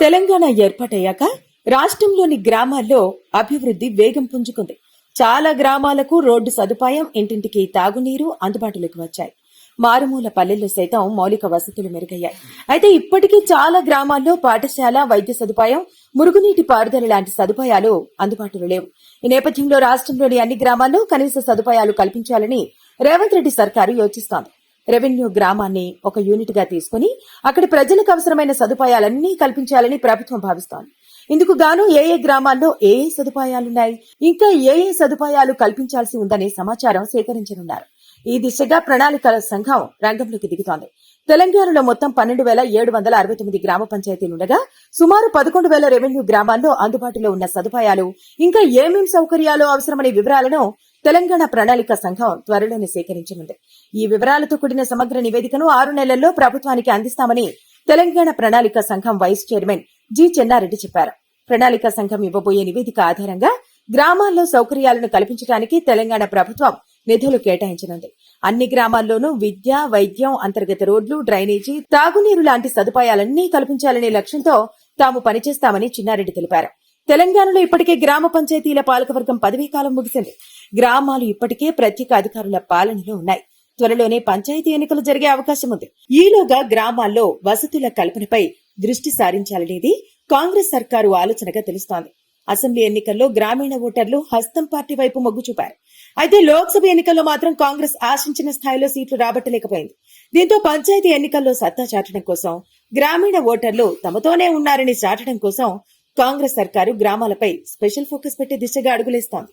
తెలంగాణ ఏర్పాటయ్యాక రాష్ట్రంలోని గ్రామాల్లో అభివృద్ధి వేగం పుంజుకుంది. చాలా గ్రామాలకు రోడ్డు సదుపాయం ఇంటింటికి తాగునీరు అందుబాటులోకి వచ్చాయి. మారుమూల పల్లెల్లో సైతం మౌలిక వసతులు మెరుగయ్యాయి. అయితే ఇప్పటికీ చాలా గ్రామాల్లో పాఠశాల వైద్య సదుపాయం మురుగునీటి పారుదల లాంటి సదుపాయాలు అందుబాటులో లేవు. ఈ నేపథ్యంలో రాష్ట్రంలోని అన్ని గ్రామాల్లో కనీస సదుపాయాలు కల్పించాలని రేవంత్ రెడ్డి సర్కారు యోచిస్తోంది. రెవెన్యూ గ్రామాన్ని ఒక యూనిట్గా తీసుకుని అక్కడి ప్రజలకు అవసరమైన సదుపాయాలన్నీ కల్పించాలని ప్రభుత్వం భావిస్తోంది. ఇందుకు గాను ఏ ఏ గ్రామాల్లో ఏ ఏ సదుపాయాలున్నాయి ఇంకా ఏ ఏ సదుపాయాలు కల్పించాల్సి ఉందనే సమాచారం సేకరించనున్నారు. ఈ దిశగా ప్రణాళికల సంఘం రంగంలోకి దిగుతోంది. తెలంగాణలో మొత్తం పన్నెండు వేల ఏడు వందల అరవై తొమ్మిది గ్రామ పంచాయతీలుండగా సుమారు పదకొండు వేల రెవెన్యూ గ్రామాల్లో అందుబాటులో ఉన్న సదుపాయాలు ఇంకా ఏమేం సౌకర్యాలు అవసరమనే వివరాలను తెలంగాణ ప్రణాళిక సంఘం త్వరలోనే సేకరించనుంది. ఈ వివరాలతో కూడిన సమగ్ర నివేదికను ఆరు నెలల్లో ప్రభుత్వానికి అందిస్తామని తెలంగాణ ప్రణాళిక సంఘం వైస్ చైర్మన్ జి చెన్నారెడ్డి చెప్పారు. ప్రణాళిక సంఘం ఇవ్వబోయే నివేదిక ఆధారంగా గ్రామాల్లో సౌకర్యాలను కల్పించడానికి తెలంగాణ ప్రభుత్వం నిధులు కేటాయించనుంది. అన్ని గ్రామాల్లోనూ విద్య వైద్యం అంతర్గత రోడ్లు డ్రైనేజీ తాగునీరు లాంటి సదుపాయాలన్నీ కల్పించాలనే లక్ష్యంతో తాము పనిచేస్తామని చిన్నారెడ్డి తెలిపారు. తెలంగాణలో ఇప్పటికే గ్రామ పంచాయతీల పాలకవర్గం పదవీకాలం ముగిసింది. గ్రామాలు ఇప్పటికే ప్రత్యేక అధికారుల పాలనలో ఉన్నాయి. త్వరలోనే పంచాయతీ ఎన్నికలు జరిగే అవకాశం ఉంది. ఈలోగా గ్రామాల్లో వసతుల కల్పనపై దృష్టి సారించాలనేది కాంగ్రెస్ సర్కారు ఆలోచనగా తెలుస్తోంది. అసెంబ్లీ ఎన్నికల్లో గ్రామీణ ఓటర్లు హస్తం పార్టీ వైపు మొగ్గు చూపారు. అయితే లోక్సభ ఎన్నికల్లో మాత్రం కాంగ్రెస్ ఆశించిన స్థాయిలో సీట్లు రాబట్టలేకపోయింది. దీంతో పంచాయతీ ఎన్నికల్లో సత్తా చాటడం కోసం గ్రామీణ ఓటర్లు తమతోనే ఉన్నారని చాటడం కోసం కాంగ్రెస్ సర్కారు గ్రామాలపై స్పెషల్ ఫోకస్ పెట్టే దిశగా అడుగులేస్తోంది.